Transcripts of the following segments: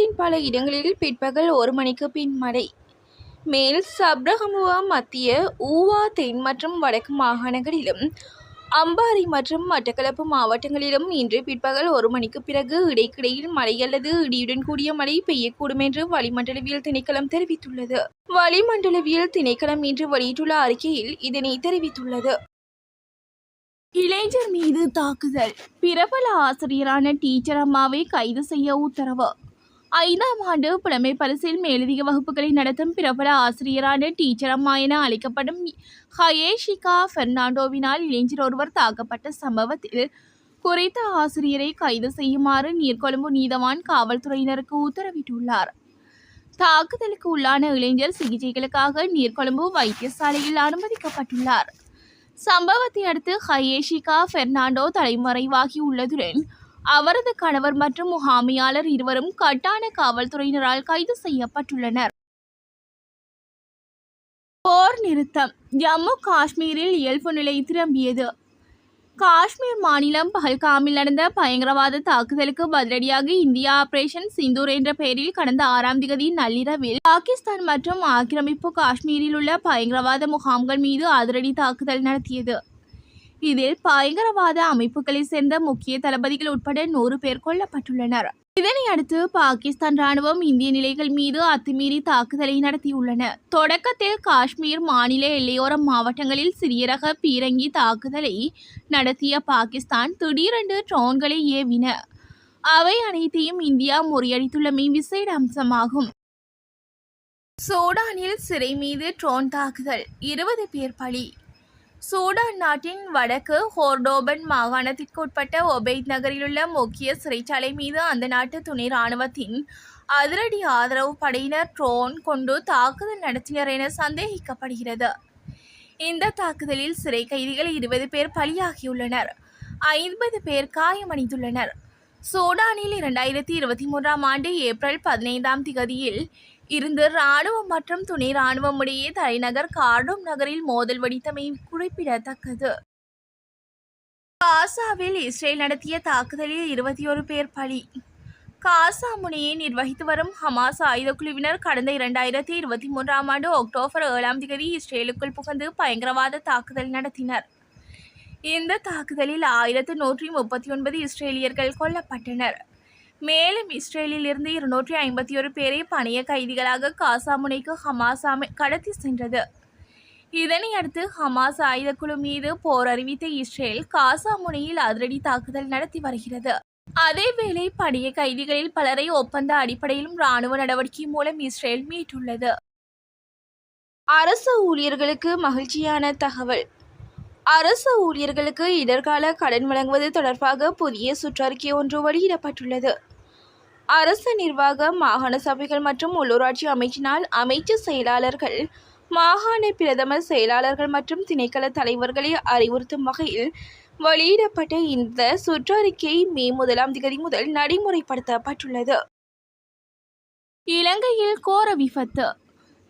நாட்டின் பல இடங்களில் பிற்பகல் ஒரு மணிக்கு பின் மழை. மேல் சப்ரஹமுவா மத்திய ஊவா தென் மற்றும் வடக்கு மாகாணங்களிலும் அம்பாறை மற்றும் மட்டக்களப்பு மாவட்டங்களிலும் இன்று பிற்பகல் ஒரு மணிக்கு பிறகு இடைக்கிடையில் மழை அல்லது இடியுடன் கூடிய மழை பெய்யக்கூடும் என்று வளிமண்டலவியல் திணைக்களம் தெரிவித்துள்ளது. வளிமண்டலவியல் திணைக்களம் இன்று வெளியிட்டுள்ள அறிக்கையில் இதனை தெரிவித்துள்ளது. இளைஞர் மீது தாக்குதல். பிரபல ஆசிரியரான டீச்சர் அம்மாவை கைது செய்ய உத்தரவு. ஐந்தாம் ஆண்டு புலமை பரிசில் மேலதிக வகுப்புகளை நடத்தும் பிரபல ஆசிரியரான டீச்சர் அம்மா என அழைக்கப்படும் ஹயேஷிகா பெர்னாண்டோவினால் இளைஞர் ஒருவர் தாக்கப்பட்ட சம்பவத்தில் குறித்த ஆசிரியரை கைது செய்யுமாறு நீர்கொழும்பு நீதவான் காவல்துறையினருக்கு உத்தரவிட்டுள்ளார். தாக்குதலுக்கு உள்ளான இளைஞர் சிகிச்சைகளுக்காக நீர்கொழும்பு வைத்தியசாலையில் அனுமதிக்கப்பட்டுள்ளார். சம்பவத்தை அடுத்து ஹயேஷிகா பெர்னாண்டோ தலைமறைவாகி உள்ளதுடன் அவரது கணவர் மற்றும் முகாமியாளர் இருவரும் கட்டான காவல்துறையினரால் கைது செய்யப்பட்டுள்ளனர். போர் நிறுத்தம். ஜம்மு காஷ்மீரில் இயல்பு நிலை திரும்பியது. காஷ்மீர் மாநிலம் பஹல்காமில் நடந்த பயங்கரவாத தாக்குதலுக்கு பதிலடியாக இந்தியா ஆபரேஷன் சிந்தூர் என்ற பெயரில் கடந்த ஆறாம் திகதி நள்ளிரவில் பாகிஸ்தான் மற்றும் ஆக்கிரமிப்பு காஷ்மீரில் உள்ள பயங்கரவாத முகாம்கள் மீது அதிரடி தாக்குதல் நடத்தியது. இதில் பயங்கரவாத அமைப்புகளைச் சேர்ந்த முக்கிய தளபதிகள் உட்பட நூறு பேர் கொல்லப்பட்டுள்ளனர். இதனை அடுத்து பாகிஸ்தான் ராணுவம் இந்திய நிலைகள் மீது அத்துமீறி தாக்குதலை நடத்தியுள்ளன. தொடக்கத்தில் காஷ்மீர் மாநில எல்லையோர மாவட்டங்களில் சிறிய ரக பீரங்கி தாக்குதலை நடத்திய பாகிஸ்தான் திடீரென்று ட்ரோன்களை ஏவின. அவை அனைத்தையும் இந்தியா முறியடித்துள்ளமை விசேட அம்சமாகும். சூடானில் சிறை மீது ட்ரோன் தாக்குதல் இருபது பேர் பலி. சூடான் நாட்டின் வடக்கு ஹோர்டோபன் மாகாணத்திற்குட்பட்ட ஒபெய்த் நகரிலுள்ள முக்கிய சிறைச்சாலை மீது அந்த நாட்டு துணை ராணுவத்தின் அதிரடி ஆதரவு படையினர் ட்ரோன் கொண்டு தாக்குதல் நடத்தினர் என சந்தேகிக்கப்படுகிறது. இந்த தாக்குதலில் சிறை கைதிகள் இருபது பேர் பலியாகியுள்ளனர். ஐம்பது பேர் காயமடைந்துள்ளனர். சூடானில் இரண்டாயிரத்தி இருபத்தி மூன்றாம் ஆண்டு ஏப்ரல் பதினைந்தாம் திகதியில் இருந்து இராணுவம் மற்றும் துணை இராணுவம் இடையே தலைநகர் கார்டோம் நகரில் மோதல் வெடித்தமை குறிப்பிடத்தக்கது. காசாவில் இஸ்ரேல் நடத்திய தாக்குதலில் இருபத்தி ஒரு பேர் பலி. காசா முனையை நிர்வகித்து வரும் ஹமாஸ் ஆயுத குழுவினர் கடந்த இரண்டாயிரத்தி இருபத்தி மூன்றாம் ஆண்டு அக்டோபர் ஏழாம் தேதி இஸ்ரேலுக்குள் புகுந்து பயங்கரவாத தாக்குதல் நடத்தினர். இந்த தாக்குதலில் ஆயிரத்து நூற்றி முப்பத்தி ஒன்பது இஸ்ரேலியர்கள் கொல்லப்பட்டனர். மேலும் இஸ்ரேலில் இருந்து இருநூற்றி ஐம்பத்தி ஒரு பேரை பணிய கைதிகளாக காசா முனைக்கு ஹமாஸ் கடத்தி சென்றது. இதனையடுத்து ஹமாஸ் ஆயுதக்குழு மீது போர் அறிவித்த இஸ்ரேல் காசா முனையில் அதிரடி தாக்குதல் நடத்தி வருகிறது. அதேவேளை பணிய கைதிகளில் பலரை ஒப்பந்த அடிப்படையிலும் ராணுவ நடவடிக்கை மூலம் இஸ்ரேல் மீட்டுள்ளது. அரசு ஊழியர்களுக்கு மகிழ்ச்சியான தகவல். அரசு ஊழியர்களுக்கு இடர்கால கடன் வழங்குவது தொடர்பாக புதிய சுற்றறிக்கை ஒன்று வெளியிடப்பட்டுள்ளது. அரசு நிர்வாக மாகாண சபைகள் மற்றும் உள்ளூராட்சி அமைச்சினால் அமைச்சு செயலாளர்கள் மாகாண பிரதமர் செயலாளர்கள் மற்றும் திணைக்கள தலைவர்களை அறிவுறுத்தும் வகையில் வெளியிடப்பட்ட இந்த சுற்றறிக்கை மே முதலாம் திகதி முதல் நடைமுறைப்படுத்தப்பட்டுள்ளது. இலங்கையில் கோர விபத்து.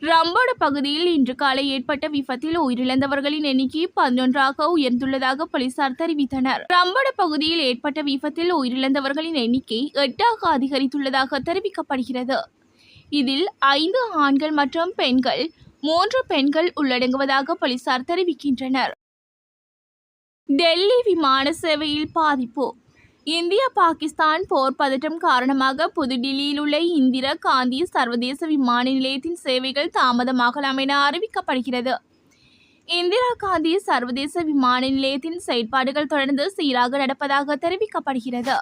ரம்போடு பகுதியில் இன்று காலை ஏற்பட்ட விபத்தில் உயிரிழந்தவர்களின் எண்ணிக்கை பதினொன்றாக உயர்ந்துள்ளதாக போலீசார் தெரிவித்தனர். ரம்போடு பகுதியில் ஏற்பட்ட விபத்தில் உயிரிழந்தவர்களின் எண்ணிக்கை எட்டாக அதிகரித்துள்ளதாக தெரிவிக்கப்படுகிறது. இதில் ஐந்து ஆண்கள் மற்றும் பெண்கள் மூன்று பெண்கள் உள்ளடங்குவதாக போலீசார் தெரிவிக்கின்றனர். டெல்லி விமான சேவையில் பாதிப்பு இந்திய பாகிஸ்தான் போர் பதற்றம் காரணமாக புதுடில்லியில் உள்ள இந்திரா காந்தி சர்வதேச விமான நிலையத்தின் சேவைகள் தாமதமாகலாம் என அறிவிக்கப்படுகிறது. இந்திரா காந்தி சர்வதேச விமான நிலையத்தின் செயற்பாடுகள் தொடர்ந்து சீராக நடப்பதாக தெரிவிக்கப்படுகிறது.